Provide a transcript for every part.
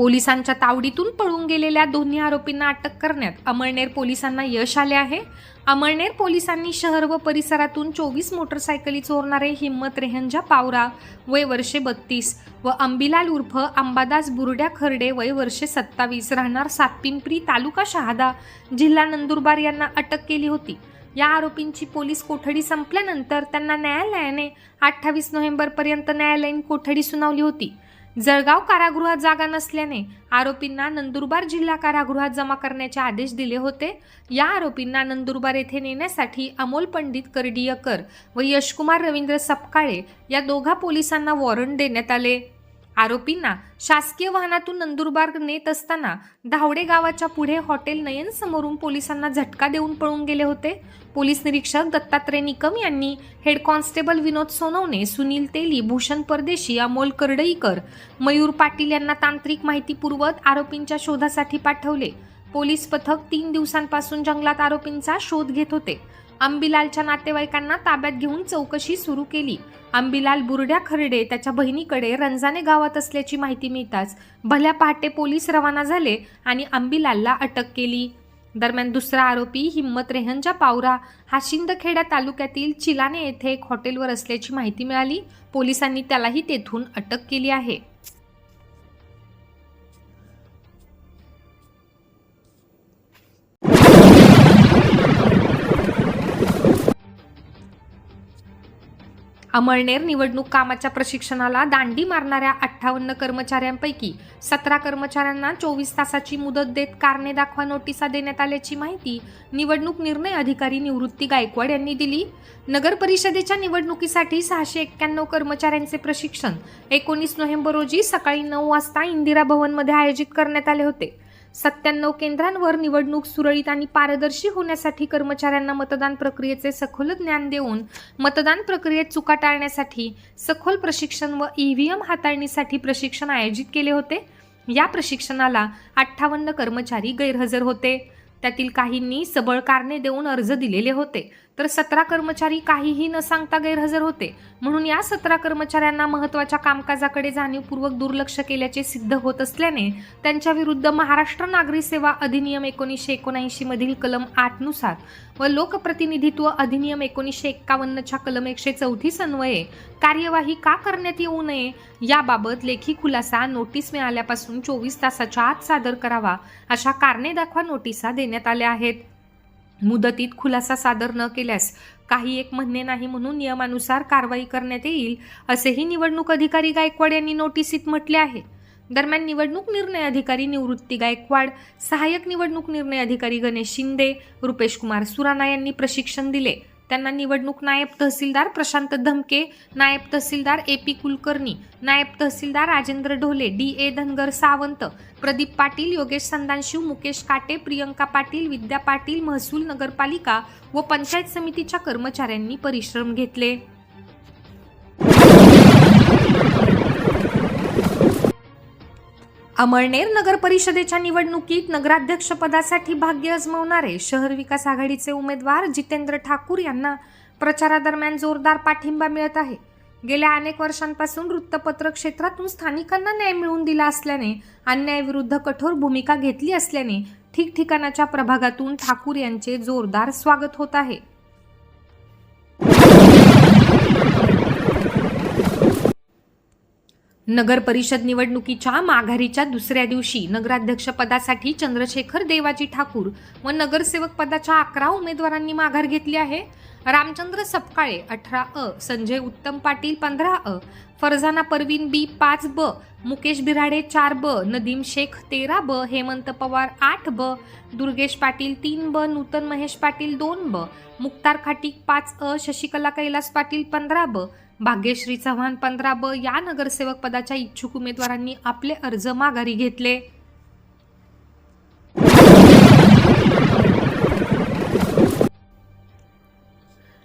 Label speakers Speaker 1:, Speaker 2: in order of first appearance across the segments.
Speaker 1: पोलिसांच्या तावडीतून पळून गेलेल्या दोन्ही आरोपींना अटक करण्यात अमळनेर पोलिसांना यश आले आहे. अमळनेर पोलिसांनी शहर व परिसरातून चोवीस मोटरसायकली चोरणारे हिम्मत रेहंजा पावरा वय वर्षे बत्तीस व अंबिलाल उर्फ अंबादास बुरड्या खर्डे वय वर्षे सत्तावीस राहणार सातपिंपरी तालुका शहादा जिल्हा नंदुरबार यांना अटक केली होती. या आरोपींची पोलीस कोठडी संपल्यानंतर त्यांना न्यायालयाने अठ्ठावीस नोव्हेंबरपर्यंत न्यायालयीन कोठडी सुनावली होती. जळगाव कारागृहात जागा नसल्याने आरोपींना नंदुरबार जिल्हा कारागृहात जमा करण्याचे आदेश दिले होते. या आरोपींना नंदुरबार येथे नेण्यासाठी अमोल पंडित करडियकर व यशकुमार रवींद्र सपकाळे या दोघा पोलिसांना वॉरंट देण्यात आले. आरोपींना शासकीय वाहनातून नंदुरबार नेत असताना धावडे गावाच्या पुढे हॉटेल नयन समोरून पोलिसांना झटका देऊन पळून गेले होते. पोलीस निरीक्षक दत्तात्रय निकम यांनी हेड कॉन्स्टेबल विनोद सोनवणे सुनील तेली भूषण परदेशी अमोल करडईकर मयूर पाटील यांना तांत्रिक माहिती पुरवत आरोपींच्या शोधासाठी पाठवले. पोलीस पथक तीन दिवसांपासून जंगलात आरोपींचा शोध घेत होते. अंबिलालच्या नातेवाईकांना ताब्यात घेऊन चौकशी सुरू केली. अंबिलाल बुरड्या खर्डे त्याच्या बहिणीकडे रंजाने गावात असल्याची माहिती मिळताच भल्या पहाटे पोलीस रवाना झाले आणि अंबिलालला अटक केली. दरम्यान दुसरा आरोपी हिम्मत रेहनच्या पावरा हा शिंदखेडा तालुक्यातील चिलाने येथे एक हॉटेलवर असल्याची माहिती मिळाली. पोलिसांनी त्यालाही तेथून अटक केली आहे. अमळनेर निवडणूक कामाच्या प्रशिक्षणाला दांडी मारणाऱ्या अठ्ठावन्न कर्मचाऱ्यांपैकी सतरा कर्मचाऱ्यांना चोवीस तासाची मुदत देत कारणे दाखवा नोटिसा देण्यात आल्याची माहिती निवडणूक निर्णय अधिकारी निवृत्ती गायकवाड यांनी दिली. नगर परिषदेच्या निवडणुकीसाठी सहाशे एक्क्याण्णव कर्मचाऱ्यांचे प्रशिक्षण एकोणीस नोव्हेंबर रोजी सकाळी नऊ वाजता इंदिरा भवनमध्ये आयोजित करण्यात आले होते. सत्त्याण्णव केंद्रांवर निवडणूक सुरळीत आणि पारदर्शी होण्यासाठी कर्मचाऱ्यांना मतदान प्रक्रियेचे सखोल ज्ञान देऊन मतदान प्रक्रियेत चुका टाळण्यासाठी सखोल प्रशिक्षण व ईव्हीएम हाताळणीसाठी प्रशिक्षण आयोजित केले होते. या प्रशिक्षणाला अठ्ठावन्न कर्मचारी गैरहजर होते. त्यातील काहींनी सबळ कारणे देऊन अर्ज दिलेले होते. तर सतरा कर्मचारी काहीही न सांगता गैरहजर होते. म्हणून या सतरा कर्मचाऱ्यांना महत्त्वाच्या कामकाजाकडे जाणीवपूर्वक दुर्लक्ष केल्याचे सिद्ध होत असल्याने त्यांच्या विरुद्ध महाराष्ट्र नागरी सेवा अधिनियम एकोणीसशे एकोणऐंशी मधील कलम आठनुसार व लोकप्रतिनिधित्व अधिनियम एकोणीसशे एक्कावन्नच्या कलम एकशे चौतीस अन्वये कार्यवाही का करण्यात येऊ नये याबाबत लेखी खुलासा नोटीस मिळाल्यापासून चोवीस तासाच्या आत सादर करावा अशा कारणे दाखवा नोटिसा देण्यात आल्या आहेत. मुदतीत खुलासा सादर न केल्यास काही एक म्हणणे नाही म्हणून नियमानुसार कारवाई करण्यात येईल असेही निवडणूक अधिकारी गायकवाड यांनी नोटिसीत म्हटले आहे. दरम्यान निवडणूक निर्णय अधिकारी निवृत्ती गायकवाड सहाय्यक निवडणूक निर्णय अधिकारी गणेश शिंदे रुपेश कुमार सुराणा यांनी प्रशिक्षण दिले. त्यांना निवडणूक नायब तहसीलदार प्रशांत धमके नायब तहसीलदार ए पी कुलकर्णी नायब तहसीलदार राजेंद्र ढोले डी ए धनगर सावंत प्रदीप पाटील योगेश संदानशिव मुकेश काटे प्रियंका पाटील विद्या पाटील महसूल नगरपालिका व पंचायत समितीच्या कर्मचाऱ्यांनी परिश्रम घेतले. अमळनेर नगर परिषदेच्या निवडणुकीत नगराध्यक्षपदासाठी भाग्य अजमावणारे शहर विकास आघाडीचे उमेदवार जितेंद्र ठाकूर यांना प्रचारादरम्यान जोरदार पाठिंबा मिळत आहे. गेल्या अनेक वर्षांपासून वृत्तपत्र क्षेत्रातून स्थानिकांना न्याय मिळवून दिला असल्याने अन्यायाविरुद्ध कठोर भूमिका घेतली असल्याने ठिकठिकाणाच्या प्रभागातून ठाकूर यांचे जोरदार स्वागत होत आहे. नगर परिषद निवडणुकीच्या माघारीच्या दुसऱ्या दिवशी नगराध्यक्षपदासाठी चंद्रशेखर देवाजी ठाकूर व नगरसेवक पदाच्या अकरा उमेदवारांनी माघार घेतली आहे. रामचंद्र सपकाळे अठरा अ संजय उत्तम पाटील पंधरा अ फरजाना परवीन बी पाच ब मुकेश बिराडे चार ब नदीम शेख तेरा ब हेमंत पवार आठ ब दुर्गेश पाटील तीन ब नूतन महेश पाटील दोन ब मुक्तार खाटीक पाच अ शशिकला कैलास पाटील पंधरा ब भाग्यश्री चव्हाण पंधरा ब या नगरसेवक पदाच्या इच्छुक उमेदवारांनी आपले अर्ज माघारी घेतले.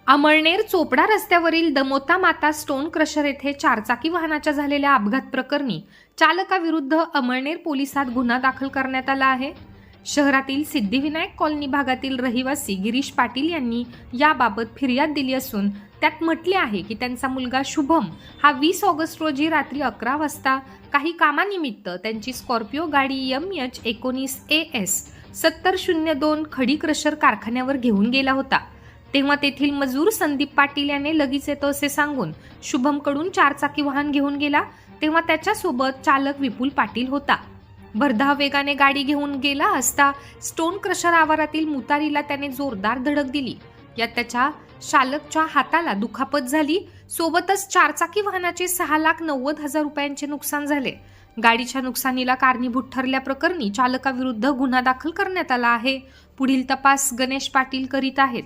Speaker 1: अमळनेर चोपडा रस्त्यावरील दमोता माता स्टोन क्रशर येथे चारचाकी वाहनाच्या झालेल्या अपघात प्रकरणी चालकाविरुद्ध अमळनेर पोलिसात गुन्हा दाखल करण्यात आला आहे. शहरातील सिद्धिविनायक कॉलनी भागातील रहिवासी गिरीश पाटील यांनी याबाबत फिर्याद दिली असून त्यात म्हटले आहे की त्यांचा मुलगा शुभम हा वीस ऑगस्ट रोजी रात्री अकरा वाजता काही कामानिमित्त त्यांची स्कॉर्पिओ गाडी यम एच एकोणीस ए एस सत्तर शून्य दोन खडी क्रशर कारखान्यावर घेऊन गेला होता. तेव्हा तेथील मजूर संदीप पाटील याने लगेच येतो असे सांगून शुभमकडून चारचाकी वाहन घेऊन गेला. तेव्हा त्याच्यासोबत चालक विपुल पाटील होता. भरधाव वेगाने गाडी घेऊन गेला असता स्टोन क्रशर आवारातील मुतारीला त्याने जोरदार धडक दिली. यात त्याच्या चालकच्या हाताला दुखापत झाली. सोबतच चारचाकी वाहनाचे सहा लाख नव्वद हजार रुपयांचे नुकसान झाले. गाडीच्या नुकसानीला कारणीभूत ठरल्याप्रकरणी चालकाविरुद्ध गुन्हा दाखल करण्यात आला आहे. पुढील तपास गणेश पाटील करीत आहेत.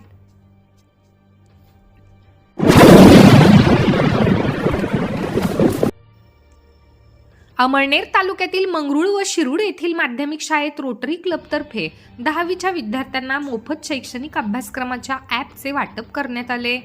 Speaker 1: अमळनेर तालुक्यातील मंगरुळ व शिरूड येथील माध्यमिक शाळेत रोटरी क्लबतर्फे दहावीच्या विद्यार्थ्यांना मोफत शैक्षणिक अभ्यासक्रमाच्या ॲपचे वाटप करण्यात आले.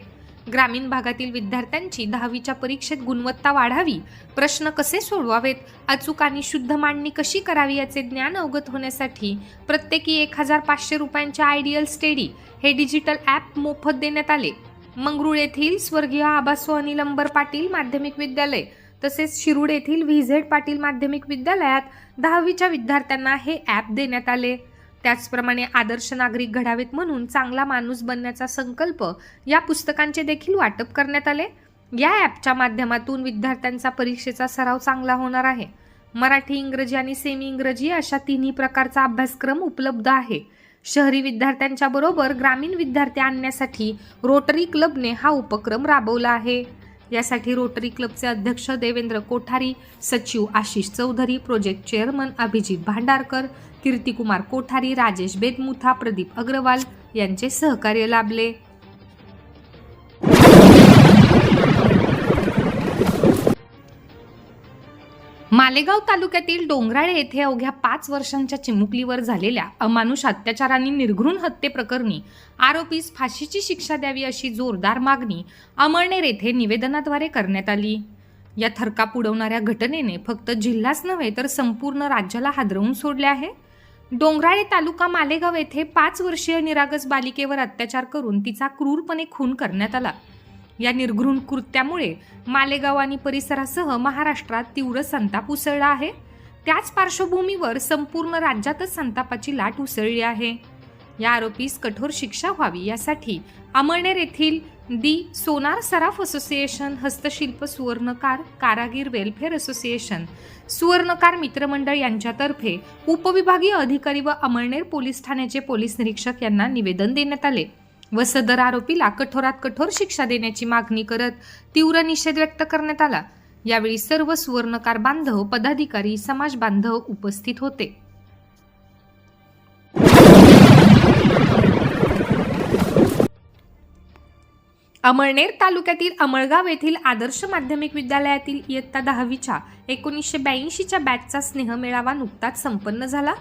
Speaker 1: ग्रामीण भागातील विद्यार्थ्यांची दहावीच्या परीक्षेत गुणवत्ता वाढावी प्रश्न कसे सोडवावेत अचूक आणि शुद्ध मांडणी कशी करावी याचे ज्ञान अवगत होण्यासाठी प्रत्येकी एक हजार पाचशे रुपयांचे आयडियल स्टेडी हे डिजिटल ॲप मोफत देण्यात आले. मंगरुळ येथील स्वर्गीय आबासो अनिल अंबर पाटील माध्यमिक विद्यालय तसेच शिरूड येथील व्ही झेड पाटील माध्यमिक विद्यालयात दहावीच्या विद्यार्थ्यांना हे ॲप देण्यात आले. त्याचप्रमाणे आदर्श नागरिक घडावेत म्हणून चांगला माणूस बनण्याचा संकल्प या पुस्तकांचे देखील वाटप करण्यात आले. या ॲपच्या माध्यमातून विद्यार्थ्यांचा परीक्षेचा सराव चांगला होणार आहे. मराठी इंग्रजी आणि सेमी इंग्रजी अशा तिन्ही प्रकारचा अभ्यासक्रम उपलब्ध आहे. शहरी विद्यार्थ्यांच्या बरोबर ग्रामीण विद्यार्थी आणण्यासाठी रोटरी क्लबने हा उपक्रम राबवला आहे. यासाठी रोटरी क्लबचे अध्यक्ष देवेंद्र कोठारी सचिव आशिष चौधरी प्रोजेक्ट चेअरमन अभिजित भांडारकर कीर्तिकुमार कोठारी राजेश बेदमुथा प्रदीप अग्रवाल यांचे सहकार्य लाभले. मालेगाव तालुक्यातील डोंगराळे येथे अवघ्या पाच वर्षांच्या चिमुकलीवर झालेल्या अमानुष अत्याचारांनी निर्घृण हत्येप्रकरणी आरोपीस फाशीची शिक्षा द्यावी अशी जोरदार मागणी अमळनेर येथे निवेदनाद्वारे करण्यात आली. या थरकाप उडवणाऱ्या घटनेने फक्त जिल्हाच नव्हे तर संपूर्ण राज्याला हादरवून सोडले आहे. डोंगराळे तालुका मालेगाव येथे पाच वर्षीय निरागस बालिकेवर अत्याचार करून तिचा क्रूरपणे खून करण्यात आला. या निर्घृण कृत्यामुळे मालेगाव आणि परिसरासह महाराष्ट्रात तीव्र संताप उसळला आहे. त्याच पार्श्वभूमीवर संपूर्ण राज्यातच संतापाची लाट उसळली आहे. या आरोपीस कठोर शिक्षा व्हावी यासाठी अमळनेर येथील दी सोनार सराफ असोसिएशन हस्तशिल्प सुवर्णकार कारागीर वेलफेअर असोसिएशन सुवर्णकार मित्रमंडळ यांच्यातर्फे उपविभागीय अधिकारी व अमळनेर पोलीस ठाण्याचे पोलीस निरीक्षक यांना निवेदन देण्यात आले. व सदर आरोपीला कठोरात कठोर शिक्षा देण्याची मागणी करत तीव्र निषेध व्यक्त करण्यात आला. यावेळी सर्व सुवर्णकार बांधव पदाधिकारी समाज बांधव उपस्थित होते. अमळनेर तालुक्यातील अमळगाव येथील आदर्श माध्यमिक विद्यालयातील इयत्ता दहावीच्या एकोणीसशे ब्याऐंशीच्या बॅचचा स्नेहमेळावा नुकताच संपन्न झाला.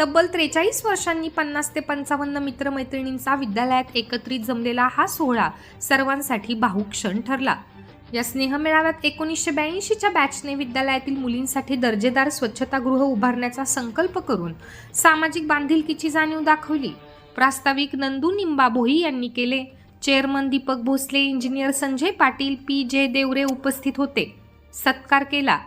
Speaker 1: तब्बल त्रेचाळीस वर्षांनी पन्नास ते पंचावन्न मित्रमैत्रिणींचा विद्यालयात एकत्रित जमलेला हा सोहळा सर्वांसाठी भाऊक्षण ठरला. या स्नेहमेळाव्यात एकोणीसशे ब्याऐंशीच्या बॅचने विद्यालयातील मुलींसाठी दर्जेदार स्वच्छतागृह उभारण्याचा संकल्प करून सामाजिक बांधिलकीची जाणीव दाखवली. प्रास्ताविक नंदू निंबा भोई यांनी केले. Chairman Deepak Bhosale engineer Sanjay Patil P. J. Deore उपस्थित होते. सत्कार केला.